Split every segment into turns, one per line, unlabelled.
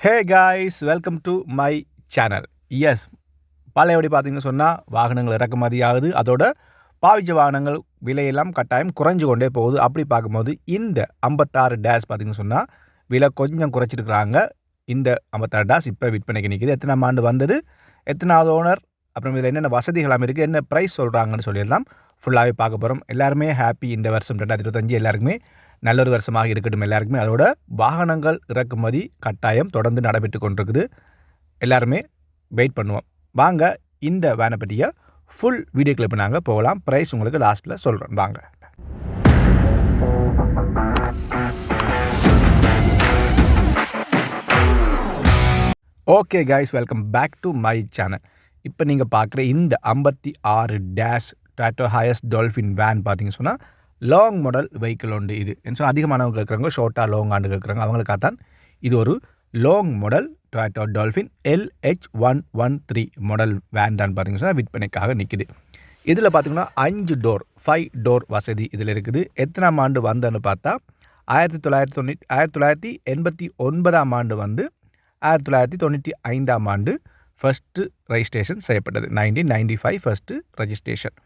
Hey guys welcome to my channel yes பழையபடி பார்த்தீங்கன்னு சொன்னால் வாகனங்கள் இறக்குமதி ஆகுது அதோட பாவிச்ச வாகனங்கள் விலையெல்லாம் கட்டாயம் குறைஞ்சு கொண்டே போகுது. அப்படி பார்க்கும்போது இந்த ஐம்பத்தாறு டேஷ் பார்த்தீங்கன்னு சொன்னால் விலை கொஞ்சம் குறைச்சிருக்கிறாங்க. இந்த ஐம்பத்தாறு டேஷ் இப்போ விற்பனைக்கு நிற்கிது எத்தனாம் ஆண்டு வந்தது? எத்தனாவது ஓனர் அப்புறம் இதில் என்னென்ன வசதிகளாம் இருக்குது என்ன ப்ரைஸ் சொல்கிறாங்கன்னு சொல்லிடலாம் ஃபுல்லாகவே பார்க்க போகிறோம் எல்லாருமே ஹாப்பி இந்த வருஷம் ரெண்டாயிரத்தி இருபத்தஞ்சு எல்லாருக்குமே நல்ல ஒரு வருஷமாக இருக்கட்டும் எல்லாருக்குமே. அதோட வாகனங்கள் இறக்குமதி கட்டாயம் தொடர்ந்து நடைபெற்று கொண்டிருக்குது. எல்லாருமே வெயிட் பண்ணுவோம். வாங்க இந்த வேனை பற்றிய ஃபுல் வீடியோ கிளிப் நாங்கள் போகலாம். ப்ரைஸ் உங்களுக்கு லாஸ்ட்டில் சொல்கிறோம் வாங்க. Okay guys welcome back to my channel இப்போ நீங்கள் பார்க்குற இந்த ஐம்பத்தி ஆறு dash Toyota Hiace Dolphin van பார்த்தீங்க சொன்னால் லாங் மாடல் வெஹிக்கிள் உண்டு இது. என்ன சொன்னால் அதிகமானவங்க கேட்குறாங்க ஷார்ட்டாக லாங் ஆண்டு கேட்குறாங்க அவங்களுக்காகத்தான் இது ஒரு long model Toyota Dolphin LH one one three model van தான் பார்த்தீங்கன்னா சொன்னால் விற்பனைக்காக நிற்குது இதில் பார்த்தீங்கன்னா அஞ்சு டோர் ஃபைவ் டோர் வசதி இதில் இருக்குது. எத்தனாம் ஆண்டு வந்தன்னு பார்த்தா ஆயிரத்தி தொள்ளாயிரத்தி தொண்ணூற்றி ஆயிரத்தி தொள்ளாயிரத்தி எண்பத்தி ஒன்பதாம் ஆண்டு வந்து ஆயிரத்தி தொள்ளாயிரத்தி தொண்ணூற்றி ஐந்தாம் ஆண்டு ஃபஸ்ட்டு ரெஜிஸ்ட்ரேஷன் செய்யப்பட்டது. Nineteen ninety five first registration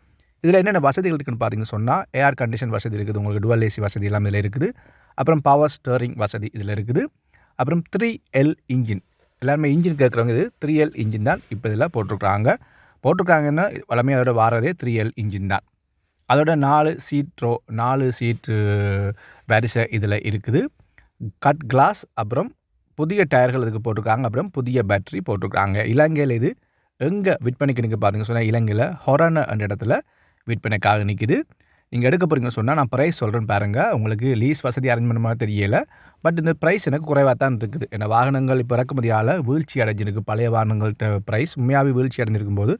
இதில் என்னென்ன வசதிகள் இருக்குதுன்னு பார்த்தீங்கன்னு சொன்னால் ஏர் கண்டிஷன் வசதி இருக்குது உங்களுக்கு டுவல் ஏசி வசதி எல்லாம் இதில் இருக்குது. அப்புறம் பவர் ஸ்டேரிங் வசதி இதில் இருக்குது. அப்புறம் த்ரீ எல் இன்ஜின் எல்லாருமே இன்ஜின் கேட்குறவங்க இது த்ரீ எல் இன்ஜின் தான் இப்போ இதில் போட்டிருக்காங்க போட்டிருக்காங்கன்னா வளமையாக அதோட வாரதே த்ரீ எல் இன்ஜின் தான். அதோட நாலு சீட் ரோ நாலு சீட்டு வரிசை இதில் இருக்குது. கட் கிளாஸ் அப்புறம் புதிய டயர்கள் இதுக்கு போட்டிருக்காங்க. அப்புறம் புதிய பேட்டரி போட்டிருக்காங்க இலங்கையில் இது எங்கே விற்பனைக்கு நீங்கள் பார்த்தீங்க சொன்னால் இலங்கையில் ஹொரான என்ற இடத்துல விற்பனைக்காக நிற்கிது நீங்கள் எடுக்க போகிறீங்கன்னு சொன்னால் நான் ப்ரைஸ் சொல்கிறேன் பாருங்கள் உங்களுக்கு லீஸ் வசதி அரேஞ்ச் பண்ண மாதிரி தெரியலை. பட் இந்த ப்ரைஸ் எனக்கு குறைவாக தான் இருக்குது. ஏன்னா வாகனங்கள் இப்போ இறக்குமதியால் வீழ்ச்சி அடைஞ்சிருக்கு. பழைய வாகனங்கள்கிட்ட ப்ரைஸ் உண்மையாகவே வீழ்ச்சி அடைஞ்சிருக்கும் போது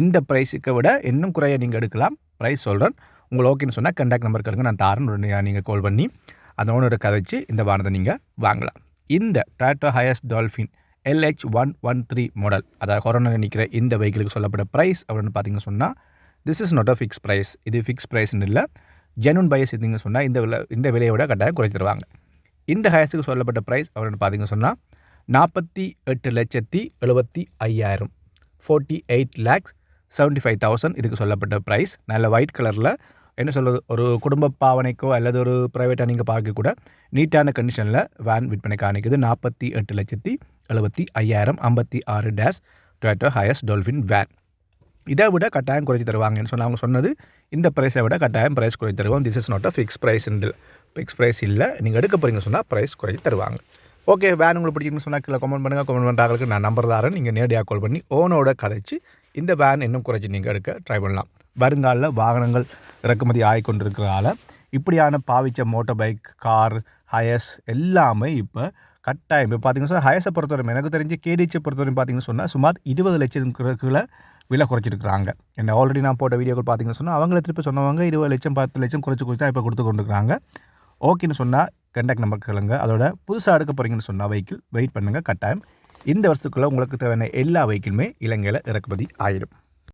இந்த ப்ரைஸுக்கு விட இன்னும் குறைய நீங்கள் எடுக்கலாம். ப்ரைஸ் சொல்கிறேன் உங்களுக்கு ஓகேன்னு சொன்னால் கண்டாக்ட் நம்பர் கேளுங்க நான் தாரன். உடனே நீங்கள் கால் பண்ணி அந்த ஓனரை கதைச்சு இந்த வாகனத்தை நீங்கள் வாங்கலாம். இந்த Toyota Hiace Dolphin LH one one three model அதாவது கொரோனா நிற்கிற இந்த வெஹிக்கிளுக்கு சொல்லப்பட்ட ப்ரைஸ் அப்படின்னு பார்த்தீங்கன்னு சொன்னால் this is not a fix price இது ஃபிக்ஸ் ப்ரைஸ்னு இல்லை. ஜெனுன் பயஸ் இருந்தீங்க சொன்னால் இந்த விலை இந்த விலையை விட கட்டாயம் குறைச்சி தருவாங்க இந்த ஹையஸ்ட்டுக்கு சொல்லப்பட்ட ப்ரைஸ் அப்படின்னு பார்த்தீங்கன்னு சொன்னால் நாற்பத்தி எட்டு லட்சத்தி எழுபத்தி ஐயாயிரம். Forty eight lakhs seventy five thousand இதுக்கு சொல்லப்பட்ட ப்ரைஸ் நல்ல ஒயிட் கலரில் என்ன சொல்கிறது ஒரு குடும்ப பாவனைக்கோ அல்லது ஒரு ப்ரைவேட்டாக நீங்கள் பார்க்க கூட நீட்டான கண்டிஷனில் வேன் விற்பனை காணிக்குது. நாற்பத்தி எட்டு லட்சத்தி எழுபத்தி ஐயாயிரம் ஐம்பத்தி ஆறு dash Toyota Hiace Dolphin van இதை விட கட்டாயம் குறைச்சி தருவாங்கன்னு சொன்னால் அவங்க சொன்னது இந்த ப்ரைஸை விட கட்டாயம் ப்ரைஸ் குறைச்சி தருவோம். This is not a fix price fix price இல்லை. நீங்கள் எடுக்க போகிறீங்க சொன்னால் ப்ரைஸ் குறைச்சி தருவாங்க. ஓகே வேன் உங்களுக்கு பிடிக்குன்னு சொன்னால் கீழே கமெண்ட் பண்ணுங்கள் கமெண்ட் பண்ணுறாங்களுக்கு நான் நம்பர் தரேன். நீங்கள் நேரடியாக கால் பண்ணி ஓனோட கதைச்சு இந்த வேன் இன்னும் குறைச்சி நீங்கள் எடுக்க ட்ரை பண்ணலாம். வருங்காலில் வாகனங்கள் இறக்குமதி ஆகிக்கொண்டிருக்கிறதால இப்படியான பாவிச்ச மோட்டர் பைக் கார் ஹயஸ் எல்லாமே இப்போ கட்டாயம். இப்போ பார்த்தீங்கன்னா சொன்னால் ஹயஸை பொறுத்தவரை எனக்கு தெரிஞ்சு கேடிச்சை பொறுத்தவரை பார்த்தீங்கன்னு சொன்னால் சுமார் இருபது லட்சம் கீழே விலை குறைச்சிருக்கிறாங்க. என்ன ஆல்ரெடி நான் போட்ட வீடியோக்கள் பார்த்தீங்கன்னு சொன்னால் அவங்கள திருப்பி சொன்னவங்க இருபது லட்சம் பத்து லட்சம் குறைச்சி குறைச்சா இப்போ கொடுத்து கொண்டுருக்காங்க ஓகேன்னு சொன்னால் கண்டக்ட் நம்பர் கேளுங்க. அதோட புதுசாக எடுக்க போகிறீங்கன்னு சொன்னால் வெஹிக்கிள் வெயிட் பண்ணுங்கள் கட்டாயம். இந்த வருஷத்துக்குள்ளே உங்களுக்கு தேவையான எல்லா வெஹிக்கிளுமே இலங்கையில் இறக்குமதி ஆயிடும்